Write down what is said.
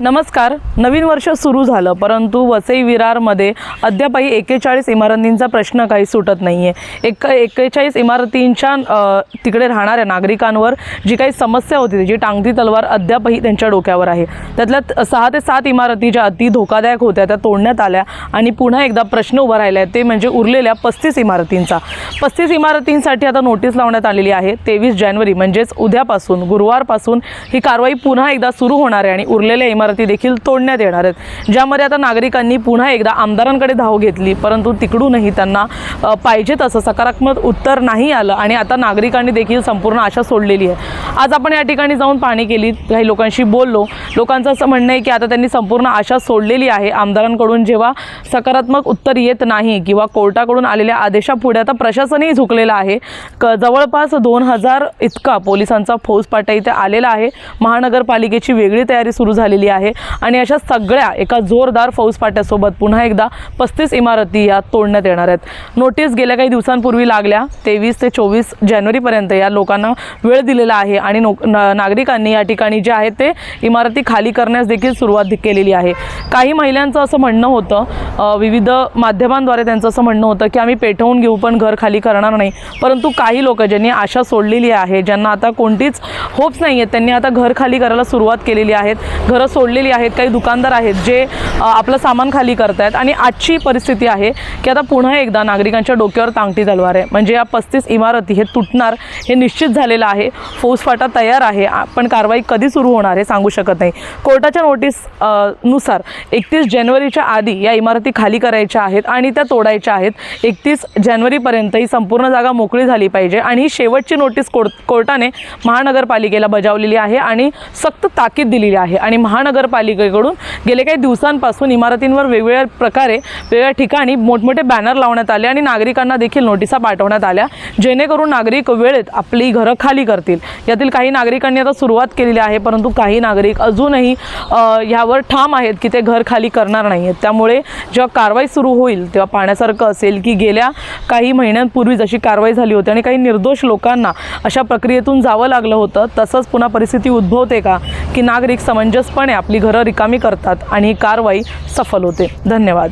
नमस्कार. नवीन वर्ष सुरू झालं परंतु वसई विरारमध्ये अद्यापही एकेचाळीस इमारतींचा प्रश्न काही सुटत नाही आहे एक एक्केचाळीस इमारतींच्या तिकडे राहणाऱ्या नागरिकांवर जी काही समस्या होती जी टांगती तलवार अद्यापही त्यांच्या डोक्यावर आहे. त्यातल्या सहा ते सात इमारती ज्या अति धोकादायक होत्या त्या तोडण्यात आल्या आणि पुन्हा एकदा प्रश्न उभा राहिला आहे ते म्हणजे उरलेल्या पस्तीस इमारतींचा. पस्तीस इमारतींसाठी आता नोटीस लावण्यात आलेली आहे तेवीस जानेवारी म्हणजेच उद्यापासून गुरुवारपासून ही कारवाई पुन्हा एकदा सुरू होणार आहे आणि उरलेल्या इमारती देखील तोडण्यात येणार आहेत. ज्यामध्ये आता नागरिकांनी पुन्हा एकदा आमदारांकडे धाव घेतली परंतु तिकडूनही त्यांना पाहिजे तसं सकारात्मक उत्तर नाही आलं आणि आता नागरिकांनी देखील संपूर्ण आशा सोडलेली आहे. आज आपण या ठिकाणी जाऊन पाहणी केली काही लोकांशी बोललो. लोकांचं असं म्हणणं आहे की आता त्यांनी संपूर्ण आशा सोडलेली आहे आमदारांकडून. जेव्हा सकारात्मक उत्तर येत नाही किंवा कोर्टाकडून आलेल्या आदेशापुढे आता प्रशासनही झुकलेलं आहे. क जवळपास दोन हजार इतका पोलिसांचा फौजपाटा इथे आलेला आहे. महानगरपालिकेची वेगळी तयारी सुरू झालेली आहे आणि अशा सगळ्या एका जोरदार फौजपाट्यासोबत पुन्हा एकदा पस्तीस इमारती या तोडण्यात येणार आहेत. नोटीस गेल्या काही दिवसांपूर्वी लागल्या. तेवीस ते चोवीस जानेवारीपर्यंत या लोकांना वेळ दिलेला आहे आणि नो नागरिकांनी या ठिकाणी जे आहे ते इमारती खाली करण्यास देखील सुरुवात केलेली आहे. काही महिलांचं असं म्हणणं होतं विविध माध्यमांद्वारे त्यांचं असं म्हणणं होतं की आम्ही पेटवून घेऊ पण घर खाली करणार नाही. परंतु काही लोक ज्यांनी आशा सोडलेली आहे ज्यांना आता कोणतीच होप्स नाही आहेत त्यांनी आता घर खाली करायला सुरुवात केलेली आहेत. घरं सोडलेली आहेत काही दुकानदार आहेत जे आपलं सामान खाली करतायत आणि आजची परिस्थिती आहे की आता पुन्हा एकदा नागरिकांच्या डोक्यावर तांगटी तलवार आहे. म्हणजे या पस्तीस इमारती हे तुटणार हे निश्चित झालेलं आहे. फौजफाटा तयार आहे पण कारवाई कधी सुरू होणार हे सांगू शकत नाही. कोर्टाच्या नोटीसनुसार एकतीस जानेवारीच्या आधी या इमारती खाली करायच्या आहेत आणि त्या तोडायच्या आहेत. एकतीस जानेवारीपर्यंत ही संपूर्ण जागा मोकळी झाली पाहिजे आणि ही शेवटची नोटीस कोर्ट कोर्टाने महानगरपालिकेला बजावलेली आहे आणि सक्त ताकीद दिलेली आहे. आणि महानगरपालिकेकडून गेले काही दिवसांपासून इमारतींवर वेगवेगळ्या प्रकारे वेगवेगळ्या ठिकाणी मोठमोठे बॅनर लावण्यात आले आणि नागरिकांना देखील नोटिसा पाठवण्यात आल्या. जेणेकरून नागरिक वेळेत आपली घरं खाली करतील. यातील काही नागरिकांनी आता सुरुवात केलेली आहे परंतु काही नागरिक अजूनही ह्यावर ठाम आहेत की ते घर खाली करणार नाही आहेत त्यामुळे जेव्हा कारवाई सुरू होईल तेव्हा पाहण्यासारखं असेल की गेल्या काही महिन्यांपूर्वी जशी कारवाई झाली होती आणि काही निर्दोष लोकांना अशा प्रक्रियेतून जावं लागलं होतं तसंच पुन्हा परिस्थिती उद्भवते का? की नागरिक समंजसपणे आपली घरं रिकामी करतात आणि ही कारवाई सफल होते. धन्यवाद.